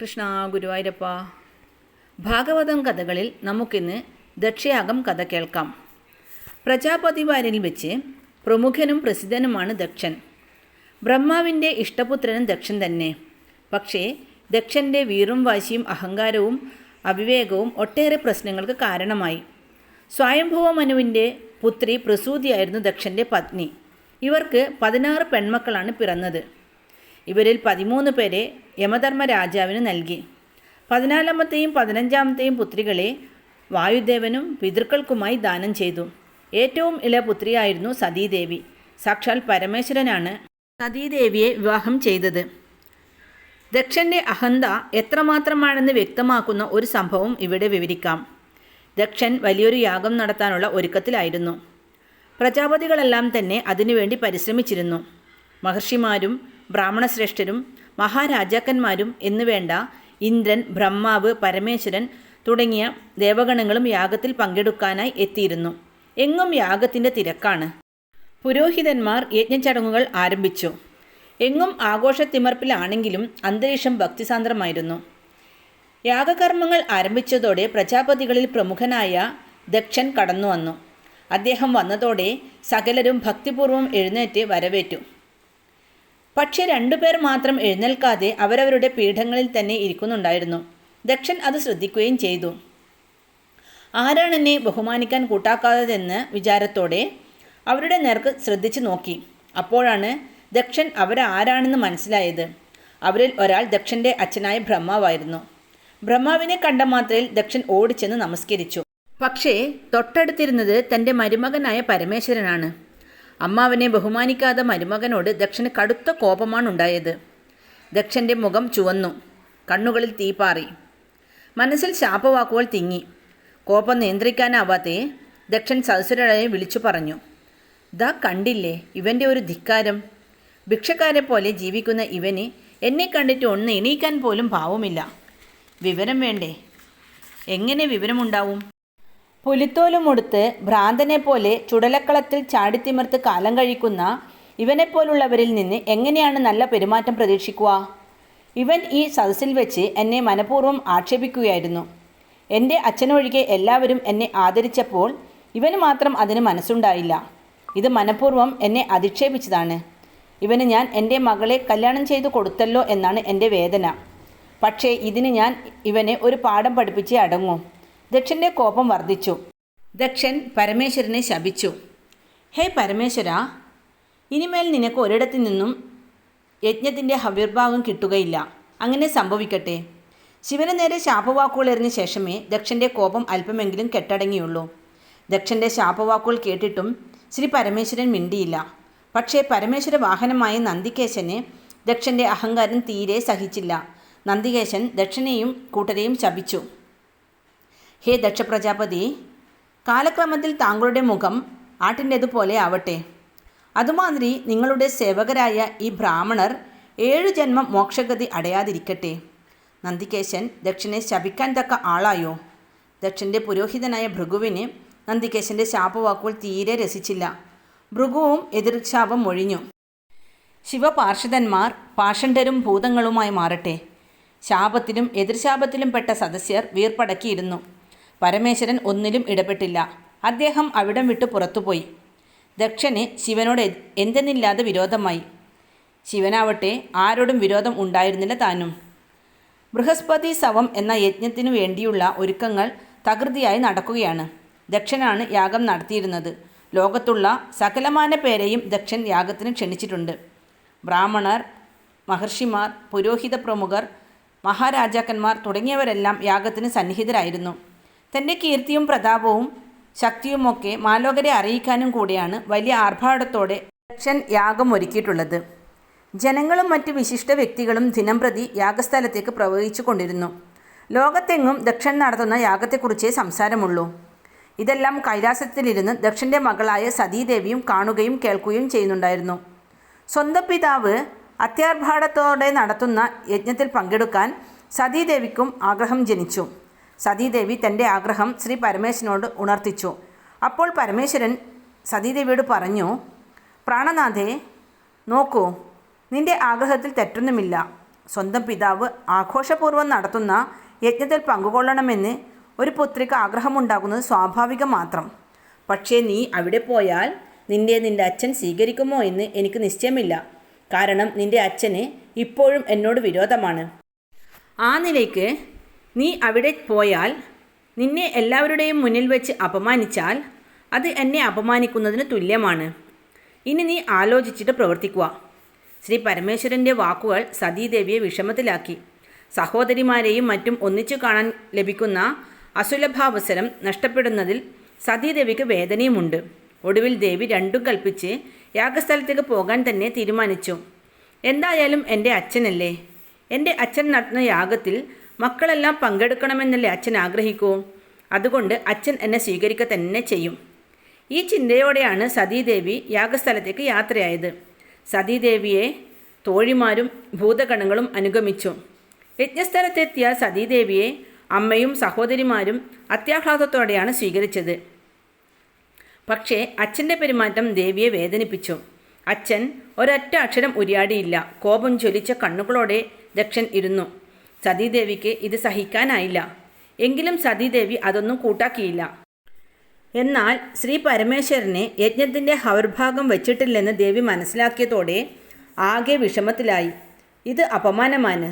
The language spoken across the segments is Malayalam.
കൃഷ്ണ ഗുരുവായൂരപ്പ. ഭാഗവതം കഥകളിൽ നമുക്കിന്ന് ദക്ഷയാഗം കഥ കേൾക്കാം. പ്രജാപതിവാരിൽ വെച്ച് പ്രമുഖനും പ്രസിദ്ധനുമാണ് ദക്ഷൻ. ബ്രഹ്മാവിന്റെ ഇഷ്ടപുത്രനും ദക്ഷൻ തന്നെ. പക്ഷേ ദക്ഷന്റെ വീറും വാശിയും അഹങ്കാരവും അവിവേകവും ഒട്ടേറെ പ്രശ്നങ്ങൾക്ക് കാരണമായി. സ്വയംഭവ മനുവിന്റെ പുത്രി പ്രസൂതിയായിരുന്നു ദക്ഷന്റെ പത്നി. ഇവർക്ക് പതിനാറ് പെൺമക്കളാണ് പിറന്നത്. ഇവരിൽ പതിമൂന്ന് പേരെ യമധർമ്മ രാജാവിന് നൽകി. പതിനാലാമത്തെയും പതിനഞ്ചാമത്തെയും പുത്രികളെ വായുദേവനും പിതൃക്കൾക്കുമായി ദാനം ചെയ്തു. ഏറ്റവും ഇളയ പുത്രിയായിരുന്നു സതീദേവി. സാക്ഷാൽ പരമേശ്വരനാണ് സതീദേവിയെ വിവാഹം ചെയ്തത്. ദക്ഷന്റെ അഹന്ത എത്രമാത്രമാണെന്ന് വ്യക്തമാക്കുന്ന ഒരു സംഭവം ഇവിടെ വിവരിക്കാം. ദക്ഷൻ വലിയൊരു യാഗം നടത്താനുള്ള ഒരുക്കത്തിലായിരുന്നു. പ്രജാപതികളെല്ലാം തന്നെ അതിനുവേണ്ടി പരിശ്രമിച്ചിരുന്നു. മഹർഷിമാരും ബ്രാഹ്മണശ്രേഷ്ഠരും മഹാരാജാക്കന്മാരും എന്നുവേണ്ട ഇന്ദ്രൻ ബ്രഹ്മാവ് പരമേശ്വരൻ തുടങ്ങിയ ദേവഗണങ്ങളും യാഗത്തിൽ പങ്കെടുക്കാനായി എത്തിയിരുന്നു. എങ്ങും യാഗത്തിന്റെ തിരക്കാണ്. പുരോഹിതന്മാർ യജ്ഞചടങ്ങുകൾ ആരംഭിച്ചു. എങ്ങും ആഘോഷത്തിമർപ്പിലാണെങ്കിലും അന്തരീക്ഷം ഭക്തിസാന്ദ്രമായിരുന്നു. യാഗകർമ്മങ്ങൾ ആരംഭിച്ചതോടെ പ്രജാപതികളിൽ പ്രമുഖനായ ദക്ഷൻ കടന്നു വന്നു അദ്ദേഹം വന്നതോടെ സകലരും ഭക്തിപൂർവം എഴുന്നേറ്റ് വരവേറ്റു. പക്ഷേ രണ്ടുപേർ മാത്രം എഴുന്നേൽക്കാതെ അവരവരുടെ പീഠങ്ങളിൽ തന്നെ ഇരിക്കുന്നുണ്ടായിരുന്നു. ദക്ഷൻ അത് ശ്രദ്ധിക്കുകയും ചെയ്തു. ആരാണ് എന്നെ ബഹുമാനിക്കാൻ കൂട്ടാക്കാത്തതെന്ന് വിചാരത്തോടെ അവരുടെ നേർക്ക് ശ്രദ്ധിച്ചു നോക്കി. അപ്പോഴാണ് ദക്ഷൻ അവരാരാണെന്ന് മനസ്സിലായത്. അവരിൽ ഒരാൾ ദക്ഷന്റെ അച്ഛനായ ബ്രഹ്മാവായിരുന്നു. ബ്രഹ്മാവിനെ കണ്ട മാത്രയിൽ ദക്ഷൻ ഓടിച്ചെന്ന് നമസ്കരിച്ചു. പക്ഷേ തൊട്ടടുത്തിരുന്നത് തന്റെ മരുമകനായ പരമേശ്വരനാണ്. അമ്മാവനെ ബഹുമാനിക്കാതെ മരുമകനോട് ദക്ഷന് കടുത്ത കോപമാണ് ഉണ്ടായത് ദക്ഷന്റെ മുഖം ചുവന്നു. കണ്ണുകളിൽ തീപാറി മനസ്സിൽ ശാപവാക്കുകൾ തിങ്ങി. കോപം നിയന്ത്രിക്കാനാവാതെ ദക്ഷൻ സദസ്വരായി വിളിച്ചു പറഞ്ഞു. ദാ കണ്ടില്ലേ ഇവന്റെ ഒരു ധിക്കാരം. ഭിക്ഷക്കാരെ പോലെ ജീവിക്കുന്ന ഇവന് എന്നെ കണ്ടിട്ട് ഒന്ന് എണീക്കാൻ പോലും പാവമില്ല വിവരം വേണ്ടേ? എങ്ങനെ വിവരമുണ്ടാവും? പുലിത്തോലുമൊടുത്ത് ഭ്രാന്തനെ പോലെ ചുടലക്കളത്തിൽ ചാടിത്തിമിർത്ത് കാലം കഴിക്കുന്ന ഇവനെപ്പോലുള്ളവരിൽ നിന്ന് എങ്ങനെയാണ് നല്ല പെരുമാറ്റം പ്രതീക്ഷിക്കുക? ഇവൻ ഈ സദസ്സിൽ വെച്ച് എന്നെ മനഃപൂർവം ആക്ഷേപിക്കുകയായിരുന്നു. എന്റെ അച്ഛനൊഴികെ എല്ലാവരും എന്നെ ആദരിച്ചപ്പോൾ ഇവന് മാത്രം അതിന് മനസ്സുണ്ടായില്ല. ഇത് മനഃപൂർവം എന്നെ അധിക്ഷേപിച്ചതാണ്. ഇവന് ഞാൻ എന്റെ മകളെ കല്യാണം ചെയ്തു കൊടുത്തല്ലോ എന്നാണ് എന്റെ വേദന. പക്ഷേ ഇതിന് ഞാൻ ഇവനെ ഒരു പാഠം പഠിപ്പിച്ച് അടങ്ങൂ. ദക്ഷന്റെ കോപം വർദ്ധിച്ചു. ദക്ഷൻ പരമേശ്വരനെ ശപിച്ചു. ഹേ പരമേശ്വര ഇനിമേൽ നിനക്ക് ഒരിടത്തു നിന്നും യജ്ഞത്തിന്റെ ഹവിർഭാഗം കിട്ടുകയില്ല. അങ്ങനെ സംഭവിക്കട്ടെ. ശിവന് നേരെ ശാപവാക്കുകൾ എറിഞ്ഞ ശേഷമേ ദക്ഷന്റെ കോപം അല്പമെങ്കിലും കെട്ടടങ്ങിയുള്ളൂ. ദക്ഷന്റെ ശാപവാക്കുകൾ കേട്ടിട്ടും ശ്രീ പരമേശ്വരൻ മിണ്ടിയില്ല. പക്ഷേ പരമേശ്വര വാഹനമായ നന്ദികേശന് ദക്ഷന്റെ അഹങ്കാരം തീരെ സഹിച്ചില്ല. നന്ദികേശൻ ദക്ഷനെയും കൂട്ടരെയും ശപിച്ചു. ഹേ ദക്ഷപ്രജാപതി കാലക്രമത്തിൽ താങ്കളുടെ മുഖം ആട്ടിന്റെതുപോലെ ആവട്ടെ. അതുമാതിരി നിങ്ങളുടെ സേവകരായ ഈ ബ്രാഹ്മണർ ഏഴു ജന്മം മോക്ഷഗതി അടയാതിരിക്കട്ടെ. നന്ദികേശൻ ദക്ഷനെ ശപിക്കാൻ തക്ക ആളായോ? ദക്ഷന്റെ പുരോഹിതനായ ഭൃഗുവിന് നന്ദികേശന്റെ ശാപവാക്കുകൾ തീരെ രസിച്ചില്ല. ഭൃഗുവും എതിർശാപം ഒഴിഞ്ഞു ശിവപാർഷദന്മാർ പാഷണ്ഡരും ഭൂതങ്ങളുമായി മാറട്ടെ. ശാപത്തിലും എതിർശാപത്തിലും പെട്ട സദസ്യർ വീർപ്പടക്കിയിരുന്നു. പരമേശ്വരൻ ഒന്നിലും ഇടപെട്ടില്ല. അദ്ദേഹം അവിടം വിട്ട് പുറത്തുപോയി. ദക്ഷന് ശിവനോട് എന്തെന്നില്ലാതെ വിരോധമായി. ശിവനാവട്ടെ ആരോടും വിരോധം ഉണ്ടായിരുന്നില്ല താനും. ബൃഹസ്പതി സവം എന്ന യജ്ഞത്തിനു വേണ്ടിയുള്ള ഒരുക്കങ്ങൾ തകൃതിയായി നടക്കുകയാണ്. ദക്ഷനാണ് യാഗം നടത്തിയിരുന്നത്. ലോകത്തുള്ള സകലമാന പേരെയും ദക്ഷൻ യാഗത്തിന് ക്ഷണിച്ചിട്ടുണ്ട്. ബ്രാഹ്മണർ മഹർഷിമാർ പുരോഹിത പ്രമുഖർ മഹാരാജാക്കന്മാർ തുടങ്ങിയവരെല്ലാം യാഗത്തിന് സന്നിഹിതരായിരുന്നു. തന്റെ കീർത്തിയും പ്രതാപവും ശക്തിയുമൊക്കെ മാലോകരെ അറിയിക്കാനും കൂടിയാണ് വലിയ ആർഭാടത്തോടെ ദക്ഷൻ യാഗം ഒരുക്കിയിട്ടുള്ളത്. ജനങ്ങളും മറ്റ് വിശിഷ്ട വ്യക്തികളും ദിനംപ്രതി യാഗസ്ഥലത്തേക്ക് പ്രവഹിച്ചു കൊണ്ടിരുന്നു. ലോകത്തെങ്ങും ദക്ഷൻ നടത്തുന്ന യാഗത്തെക്കുറിച്ചേ സംസാരമുള്ളൂ. ഇതെല്ലാം കൈലാസത്തിലിരുന്ന് ദക്ഷന്റെ മകളായ സതീദേവിയും കാണുകയും കേൾക്കുകയും ചെയ്യുന്നുണ്ടായിരുന്നു. സ്വന്തം പിതാവ് അത്യാർഭാടത്തോടെ നടത്തുന്ന യജ്ഞത്തിൽ പങ്കെടുക്കാൻ സതീദേവിക്കും ആഗ്രഹം ജനിച്ചു. സതീദേവി തന്റെ ആഗ്രഹം ശ്രീ പരമേശ്വരനോട് ഉണർത്തിച്ചു. അപ്പോൾ പരമേശ്വരൻ സതീദേവിയോട് പറഞ്ഞു പ്രാണനാഥേ നോക്കൂ നിന്റെ ആഗ്രഹത്തിൽ തെറ്റൊന്നുമില്ല. സ്വന്തം പിതാവ് ആഘോഷപൂർവം നടത്തുന്ന യജ്ഞത്തിൽ പങ്കുകൊള്ളണമെന്ന് ഒരു പുത്രിക്ക് ആഗ്രഹമുണ്ടാകുന്നത് സ്വാഭാവികം മാത്രം. പക്ഷേ നീ അവിടെ പോയാൽ നിന്റെ നിന്റെ അച്ഛൻ സ്വീകരിക്കുമോ എന്ന് എനിക്ക് നിശ്ചയമില്ല. കാരണം നിന്റെ അച്ഛന് ഇപ്പോഴും എന്നോട് വിരോധമാണ്. ആ നിലയ്ക്ക് നീ അവിടെ പോയാൽ നിന്നെ എല്ലാവരുടെയും മുന്നിൽ വെച്ച് അപമാനിച്ചാൽ അത് എന്നെ അപമാനിക്കുന്നതിന് തുല്യമാണ്. ഇനി നീ ആലോചിച്ചിട്ട് പ്രവർത്തിക്കുക. ശ്രീ പരമേശ്വരന്റെ വാക്കുകൾ സതീദേവിയെ വിഷമത്തിലാക്കി. സഹോദരിമാരെയും മറ്റും ഒന്നിച്ചു കാണാൻ ലഭിക്കുന്ന അസുലഭാവസരം നഷ്ടപ്പെടുന്നതിൽ സതീദേവിക്ക് വേദനയുമുണ്ട്. ഒടുവിൽ ദേവി രണ്ടും കൽപ്പിച്ച് യാഗസ്ഥലത്തേക്ക് പോകാൻ തന്നെ തീരുമാനിച്ചു. എന്തായാലും എന്റെ അച്ഛനല്ലേ? എന്റെ അച്ഛൻ നടത്തുന്ന യാഗത്തിൽ മക്കളെല്ലാം പങ്കെടുക്കണമെന്നല്ലേ അച്ഛൻ ആഗ്രഹിക്കൂ? അതുകൊണ്ട് അച്ഛൻ എന്നെ സ്വീകരിക്കുക തന്നെ ചെയ്യും. ഈ ചിന്തയോടെയാണ് സതീദേവി യാഗസ്ഥലത്തേക്ക് യാത്രയായത്. സതീദേവിയെ തോഴിമാരും ഭൂതഗണങ്ങളും അനുഗമിച്ചു. യജ്ഞസ്ഥലത്തെത്തിയ സതീദേവിയെ അമ്മയും സഹോദരിമാരും അത്യാഹ്ലാദത്തോടെയാണ് സ്വീകരിച്ചത്. പക്ഷേ അച്ഛന്റെ പെരുമാറ്റം ദേവിയെ വേദനിപ്പിച്ചു. അച്ഛൻ ഒരൊറ്റ അക്ഷരം ഉരിയാടിയില്ല. കോപം ജ്വലിച്ച കണ്ണുകളോടെ ദക്ഷൻ ഇരുന്നു. സതീദേവിക്ക് ഇത് സഹിക്കാനായില്ല. എങ്കിലും സതീദേവി അതൊന്നും കൂട്ടാക്കിയില്ല. എന്നാൽ ശ്രീ പരമേശ്വരനെ യജ്ഞത്തിന്റെ ഹവർഭാഗം വച്ചിട്ടില്ലെന്ന് ദേവി മനസ്സിലാക്കിയതോടെ ആകെ വിഷമത്തിലായി. ഇത് അപമാനമാണ്.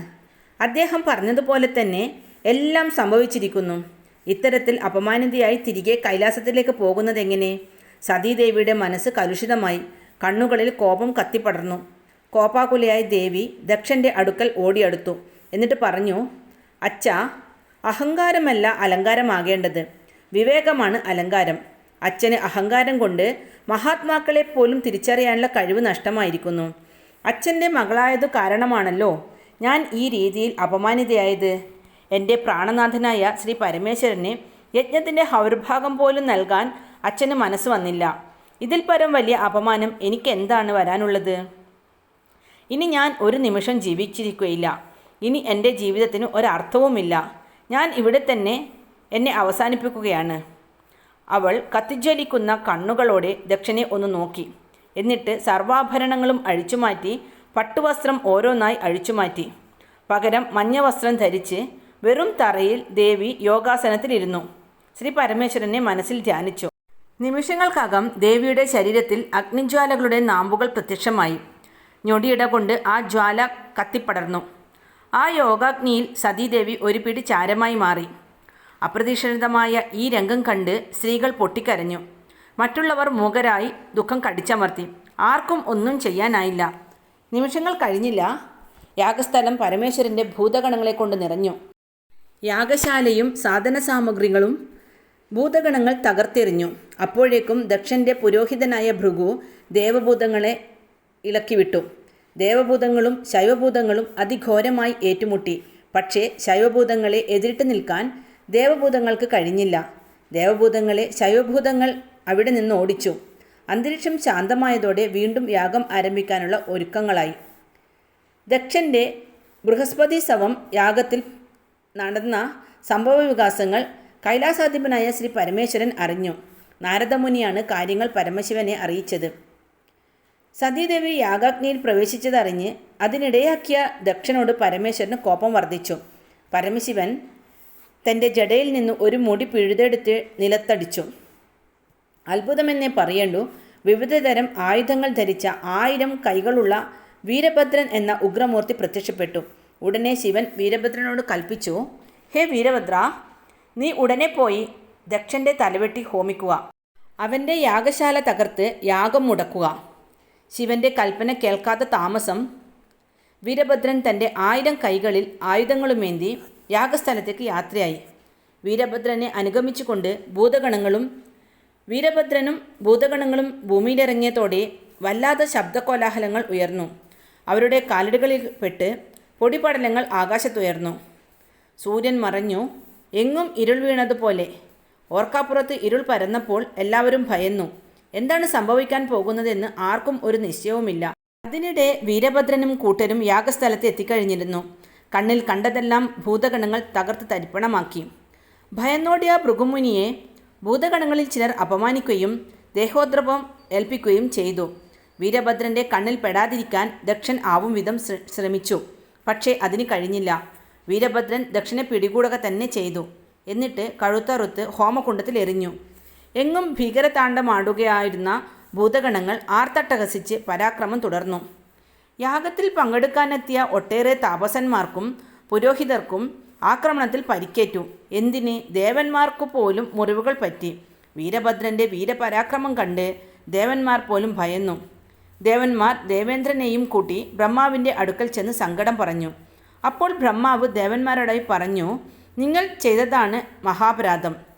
അദ്ദേഹം പറഞ്ഞതുപോലെ തന്നെ എല്ലാം സംഭവിച്ചിരിക്കുന്നു. ഇത്തരത്തിൽ അപമാനിതയായി തിരികെ കൈലാസത്തിലേക്ക് പോകുന്നതെങ്ങനെ? സതീദേവിയുടെ മനസ്സ് കലുഷിതമായി. കണ്ണുകളിൽ കോപം കത്തിപ്പടർന്നു. കോപാകുലയായി ദേവി ദക്ഷന്റെ അടുക്കൽ ഓടിയടുത്തു. എന്നിട്ട് പറഞ്ഞു അച്ഛ അഹങ്കാരമല്ല അലങ്കാരമാകേണ്ടത്. വിവേകമാണ് അലങ്കാരം. അച്ഛന് അഹങ്കാരം കൊണ്ട് മഹാത്മാക്കളെ പോലും തിരിച്ചറിയാനുള്ള കഴിവ് നഷ്ടമായിരിക്കുന്നു. അച്ഛന്റെ മകളായതു കാരണമാണല്ലോ ഞാൻ ഈ രീതിയിൽ അപമാനിതയായത്. എന്റെ പ്രാണനാഥനായ ശ്രീ പരമേശ്വരന് യജ്ഞത്തിന്റെ ഹൗർഭാഗം പോലും നൽകാൻ അച്ഛന് മനസ്സ് വന്നില്ല. ഇതിൽ പരം വലിയ അപമാനം എനിക്ക് എന്താണ് വരാനുള്ളത്? ഇനി ഞാൻ ഒരു നിമിഷം ജീവിച്ചിരിക്കുകയില്ല. ഇനി എന്റെ ജീവിതത്തിന് ഒരർത്ഥവുമില്ല. ഞാൻ ഇവിടെ തന്നെ എന്നെ അവസാനിപ്പിക്കുകയാണ്. അവൾ കത്തിജ്വലിക്കുന്ന കണ്ണുകളോടെ ദക്ഷനെ ഒന്ന് നോക്കി. എന്നിട്ട് സർവാഭരണങ്ങളും അഴിച്ചുമാറ്റി പട്ടുവസ്ത്രം ഓരോന്നായി അഴിച്ചുമാറ്റി പകരം മഞ്ഞ വസ്ത്രം ധരിച്ച് വെറും തറയിൽ ദേവി യോഗാസനത്തിലിരുന്നു. ശ്രീ പരമേശ്വരനെ മനസ്സിൽ ധ്യാനിച്ചു. നിമിഷങ്ങൾക്കകം ദേവിയുടെ ശരീരത്തിൽ അഗ്നിജ്വാലകളുടെ നാമ്പുകൾ പ്രത്യക്ഷമായി. ഞൊടിയിട കൊണ്ട് ആ ജ്വാല കത്തിപ്പടർന്നു. ആ യോഗാഗ്നിയിൽ സതീദേവി ഒരു പിടി ചാരമായി മാറി. അപ്രതീക്ഷിതമായ ഈ രംഗം കണ്ട് സ്ത്രീകൾ പൊട്ടിക്കരഞ്ഞു. മറ്റുള്ളവർ മൂകരായി ദുഃഖം കടിച്ചമർത്തി. ആർക്കും ഒന്നും ചെയ്യാനായില്ല. നിമിഷങ്ങൾ കഴിഞ്ഞില്ല. യാഗസ്ഥലം പരമേശ്വരന്റെ ഭൂതഗണങ്ങളെ കൊണ്ട് നിറഞ്ഞു. യാഗശാലയും സാധന സാമഗ്രികളും ഭൂതഗണങ്ങൾ തകർത്തെറിഞ്ഞു. അപ്പോഴേക്കും ദക്ഷന്റെ പുരോഹിതനായ ഭൃഗു ദേവഭൂതങ്ങളെ ഇളക്കിവിട്ടു. ദേവഭൂതങ്ങളും ശൈവഭൂതങ്ങളും അതിഘോരമായി ഏറ്റുമുട്ടി. പക്ഷേ ശൈവഭൂതങ്ങളെ എതിരിട്ട് നിൽക്കാൻ ദേവഭൂതങ്ങൾക്ക് കഴിഞ്ഞില്ല. ദേവഭൂതങ്ങളെ ശൈവഭൂതങ്ങൾ അവിടെ നിന്ന് ഓടിച്ചു. അന്തരീക്ഷം ശാന്തമായതോടെ വീണ്ടും യാഗം ആരംഭിക്കാനുള്ള ഒരുക്കങ്ങളായി. ദക്ഷന്റെ ബൃഹസ്പതി സവം യാഗത്തിൽ നടന്ന സംഭവ വികാസങ്ങൾ കൈലാസാധിപനായ ശ്രീ പരമേശ്വരൻ അറിഞ്ഞു. നാരദമുനിയാണ് കാര്യങ്ങൾ പരമശിവനെ അറിയിച്ചത്. സതീദേവി യാഗാഗ്നിയിൽ പ്രവേശിച്ചതറിഞ്ഞ് അതിനിടയാക്കിയ ദക്ഷനോട് പരമേശ്വരന് കോപം വർദ്ധിച്ചു. പരമശിവൻ തന്റെ ജടയിൽ നിന്ന് ഒരു മുടി പിഴുതെടുത്ത് നിലത്തടിച്ചു. അത്ഭുതമെന്നേ പറയണ്ടു. വിവിധതരം ആയുധങ്ങൾ ധരിച്ച ആയിരം കൈകളുള്ള വീരഭദ്രൻ എന്ന ഉഗ്രമൂർത്തി പ്രത്യക്ഷപ്പെട്ടു. ഉടനെ ശിവൻ വീരഭദ്രനോട് കൽപ്പിച്ചു ഹേ വീരഭദ്ര നീ ഉടനെ പോയി ദക്ഷന്റെ തലവെട്ടി ഹോമിക്കുക. അവന്റെ യാഗശാല തകർത്ത് യാഗം മുടക്കുക. ശിവന്റെ കൽപ്പന കേൾക്കാത്ത താമസം. വീരഭദ്രൻ തന്റെ ആയിരം കൈകളിൽ ആയുധങ്ങളുമേന്തി യാഗസ്ഥലത്തേക്ക് യാത്രയായി. വീരഭദ്രനെ അനുഗമിച്ചുകൊണ്ട് ഭൂതഗണങ്ങളും വീരഭദ്രനും ഭൂതഗണങ്ങളും ഭൂമിയിലിറങ്ങിയതോടെ വല്ലാത്ത ശബ്ദകോലാഹലങ്ങൾ ഉയർന്നു. അവരുടെ കാലടികളിൽ പെട്ട് പൊടിപടലങ്ങൾ ആകാശത്തുയർന്നു. സൂര്യൻ മറഞ്ഞു എങ്ങും ഇരുൾ വീണതുപോലെ. ഓർക്കാപ്പുറത്ത് ഇരുൾ പരന്നപ്പോൾ എല്ലാവരും ഭയന്നു. എന്താണ് സംഭവിക്കാൻ പോകുന്നതെന്ന് ആർക്കും ഒരു നിശ്ചയവുമില്ല. അതിനിടെ വീരഭദ്രനും കൂട്ടരും യാഗസ്ഥലത്ത് എത്തിക്കഴിഞ്ഞിരുന്നു. കണ്ണിൽ കണ്ടതെല്ലാം ഭൂതഗണങ്ങൾ തകർത്ത് തരിപ്പണമാക്കി. ഭയന്നോടിയ ഭൃഗുമുനിയെ ഭൂതഗണങ്ങളിൽ ചിലർ അപമാനിക്കുകയും ദേഹോദ്രവം ഏൽപ്പിക്കുകയും ചെയ്തു. വീരഭദ്രന്റെ കണ്ണിൽ പെടാതിരിക്കാൻ ദക്ഷൻ ആവും വിധം ശ്രമിച്ചു. പക്ഷേ അതിന് കഴിഞ്ഞില്ല. വീരഭദ്രൻ ദക്ഷനെ പിടികൂടുക തന്നെ ചെയ്തു. എന്നിട്ട് കഴുത്തറുത്ത് ഹോമകുണ്ടത്തിൽ എറിഞ്ഞു. എങ്ങും ഭീകരതാണ്ഡമാടുകയായിരുന്ന ഭൂതഗണങ്ങൾ ആർത്തട്ടഹസിച്ച് പരാക്രമം തുടർന്നു. യാഗത്തിൽ പങ്കെടുക്കാനെത്തിയ ഒട്ടേറെ താപസന്മാർക്കും പുരോഹിതർക്കും ആക്രമണത്തിൽ പരിക്കേറ്റു. എന്തിന്? ദേവന്മാർക്കു പോലും മുറിവുകൾ പറ്റി. വീരഭദ്രന്റെ വീരപരാക്രമം കണ്ട് ദേവന്മാർ പോലും ഭയന്നു. ദേവന്മാർ ദേവേന്ദ്രനെയും കൂട്ടി ബ്രഹ്മാവിന്റെ അടുക്കൽ ചെന്ന് സങ്കടം പറഞ്ഞു. അപ്പോൾ ബ്രഹ്മാവ് ദേവന്മാരോടായി പറഞ്ഞു നിങ്ങൾ ചെയ്തതാണ് മഹാപരാധം.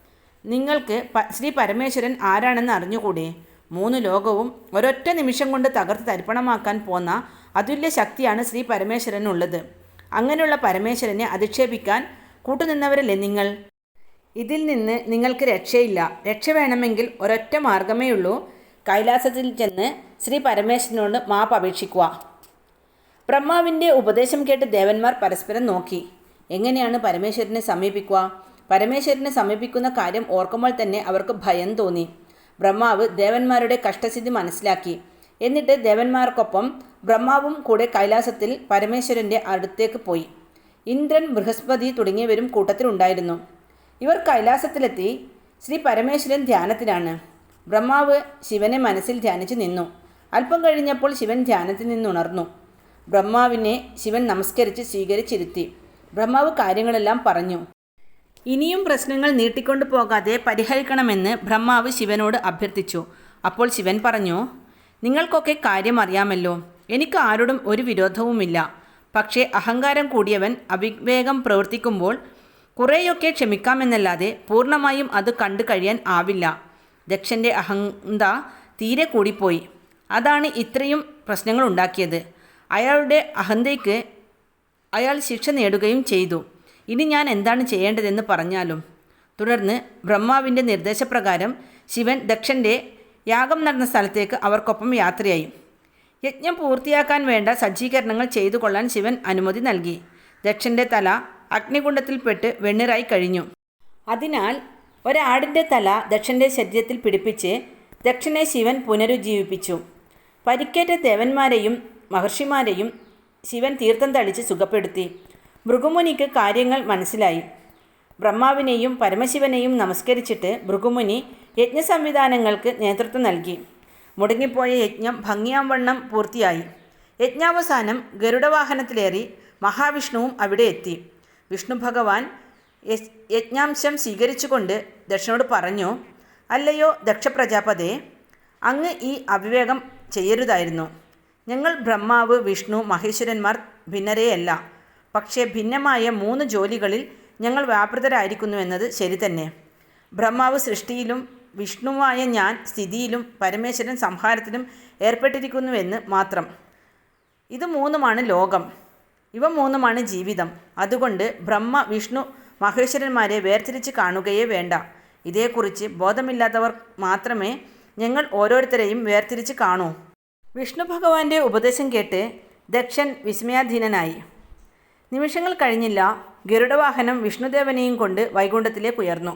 നിങ്ങൾക്ക് ശ്രീ പരമേശ്വരൻ ആരാണെന്ന് അറിഞ്ഞുകൂടി? മൂന്ന് ലോകവും ഒരൊറ്റ നിമിഷം കൊണ്ട് തകർത്ത് തരിപ്പണമാക്കാൻ പോന്ന അതുല്യ ശക്തിയാണ് ശ്രീ പരമേശ്വരനുള്ളത്. അങ്ങനെയുള്ള പരമേശ്വരനെ അധിക്ഷേപിക്കാൻ കൂട്ടുനിന്നവരല്ലേ നിങ്ങൾ? ഇതിൽ നിന്ന് നിങ്ങൾക്ക് രക്ഷയില്ല. രക്ഷ വേണമെങ്കിൽ ഒരൊറ്റ മാർഗമേ ഉള്ളൂ. കൈലാസത്തിൽ ചെന്ന് ശ്രീ പരമേശ്വരനോട് മാപ്പ് അപേക്ഷിക്കുക. ബ്രഹ്മാവിന്റെ ഉപദേശം കേട്ട് ദേവന്മാർ പരസ്പരം നോക്കി. എങ്ങനെയാണ് പരമേശ്വരനെ സമീപിക്കുക? പരമേശ്വരനെ സമീപിക്കുന്ന കാര്യം ഓർക്കുമ്പോൾ തന്നെ അവർക്ക് ഭയം തോന്നി. ബ്രഹ്മാവ് ദേവന്മാരുടെ കഷ്ടസ്ഥിതി മനസ്സിലാക്കി. എന്നിട്ട് ദേവന്മാർക്കൊപ്പം ബ്രഹ്മാവും കൂടെ കൈലാസത്തിൽ പരമേശ്വരന്റെ അടുത്തേക്ക് പോയി. ഇന്ദ്രൻ ബൃഹസ്പതി തുടങ്ങിയവരും കൂട്ടത്തിലുണ്ടായിരുന്നു ഇവർ കൈലാസത്തിലെത്തി ശ്രീ പരമേശ്വരൻ ധ്യാനത്തിലാണ്. ബ്രഹ്മാവ് ശിവനെ മനസ്സിൽ ധ്യാനിച്ചു നിന്നു. അല്പം കഴിഞ്ഞപ്പോൾ ശിവൻ ധ്യാനത്തിൽ നിന്നുണർന്നു. ബ്രഹ്മാവിനെ ശിവൻ നമസ്കരിച്ച് സ്വീകരിച്ചിരുത്തി. ബ്രഹ്മാവ് കാര്യങ്ങളെല്ലാം പറഞ്ഞു. ഇനിയും പ്രശ്നങ്ങൾ നീട്ടിക്കൊണ്ടു പോകാതെ പരിഹരിക്കണമെന്ന് ബ്രഹ്മാവ് ശിവനോട് അഭ്യർത്ഥിച്ചു. അപ്പോൾ ശിവൻ പറഞ്ഞു നിങ്ങൾക്കൊക്കെ കാര്യം അറിയാമല്ലോ. എനിക്ക് ആരോടും ഒരു വിരോധവുമില്ല. പക്ഷേ അഹങ്കാരം കൂടിയവൻ അവിവേകം പ്രവർത്തിക്കുമ്പോൾ കുറേയൊക്കെ ക്ഷമിക്കാമെന്നല്ലാതെ പൂർണമായും അത് കണ്ടു കഴിയാൻ ആവില്ല. ദക്ഷന്റെ അഹന്ത തീരെ കൂടിപ്പോയി. അതാണ് ഇത്രയും പ്രശ്നങ്ങൾ ഉണ്ടാക്കിയത്. അയാളുടെ അഹന്തയ്ക്ക് അയാൾ ശിക്ഷ നേടുകയും ചെയ്തു. ഇനി ഞാൻ എന്താണ് ചെയ്യേണ്ടതെന്ന് പറഞ്ഞാലും തുടർന്ന് ബ്രഹ്മാവിന്റെ നിർദ്ദേശപ്രകാരം ശിവൻ ദക്ഷന്റെ യാഗം നടന്ന സ്ഥലത്തേക്ക് അവർക്കൊപ്പം യാത്രയായി. യജ്ഞം പൂർത്തിയാക്കാൻ വേണ്ട സജ്ജീകരണങ്ങൾ ചെയ്തു കൊള്ളാൻ ശിവൻ അനുമതി നൽകി. ദക്ഷന്റെ തല അഗ്നികുണ്ഡത്തിൽപ്പെട്ട് വെണ്ണിറായി കഴിഞ്ഞു. അതിനാൽ ഒരാടിന്റെ തല ദക്ഷന്റെ ശരീരത്തിൽ പിടിപ്പിച്ച് ദക്ഷനെ ശിവൻ പുനരുജ്ജീവിപ്പിച്ചു. പരിക്കേറ്റ ദേവന്മാരെയും മഹർഷിമാരെയും ശിവൻ തീർത്ഥം തളിച്ച് സുഖപ്പെടുത്തി. ഭൃഗുമുനിക്ക് കാര്യങ്ങൾ മനസ്സിലായി. ബ്രഹ്മാവിനെയും പരമശിവനെയും നമസ്കരിച്ചിട്ട് ഭൃഗുമുനി യജ്ഞ സംവിധാനങ്ങൾക്ക് നേതൃത്വം നൽകി. മുടങ്ങിപ്പോയ യജ്ഞം ഭംഗിയാവണ്ണം പൂർത്തിയായി. യജ്ഞാവസാനം ഗരുഡവാഹനത്തിലേറി മഹാവിഷ്ണുവും അവിടെ എത്തി. വിഷ്ണു ഭഗവാൻ യജ്ഞാംശം സ്വീകരിച്ചുകൊണ്ട് ദക്ഷനോട് പറഞ്ഞു അല്ലയോ ദക്ഷപ്രജാപതെ അങ്ങ് ഈ അവിവേകം ചെയ്യരുതായിരുന്നു. ഞങ്ങൾ ബ്രഹ്മാവ് വിഷ്ണു മഹേശ്വരന്മാർ ഭിന്നരെയല്ല. പക്ഷേ ഭിന്നമായ മൂന്ന് ജോലികളിൽ ഞങ്ങൾ വ്യാപൃതരായിരിക്കുന്നു എന്നത് ശരി തന്നെ. ബ്രഹ്മാവ് സൃഷ്ടിയിലും വിഷ്ണുവായ ഞാൻ സ്ഥിതിയിലും പരമേശ്വരൻ സംഹാരത്തിലും ഏർപ്പെട്ടിരിക്കുന്നുവെന്ന് മാത്രം. ഇത് മൂന്നുമാണ് ലോകം. ഇവ മൂന്നുമാണ് ജീവിതം. അതുകൊണ്ട് ബ്രഹ്മ വിഷ്ണു മഹേശ്വരന്മാരെ വേർതിരിച്ച് കാണുകയേ വേണ്ട. ഇതേക്കുറിച്ച് ബോധമില്ലാത്തവർ മാത്രമേ ഞങ്ങൾ ഓരോരുത്തരെയും വേർതിരിച്ച് കാണൂ. വിഷ്ണു ഭഗവാന്റെ ഉപദേശം കേട്ട് ദക്ഷൻ വിസ്മയാധീനനായി. നിമിഷങ്ങൾ കഴിഞ്ഞില്ല ഗരുഡവാഹനം വിഷ്ണുദേവനെയും കൊണ്ട് വൈകുണ്ഠത്തിലേക്ക് ഉയർന്നു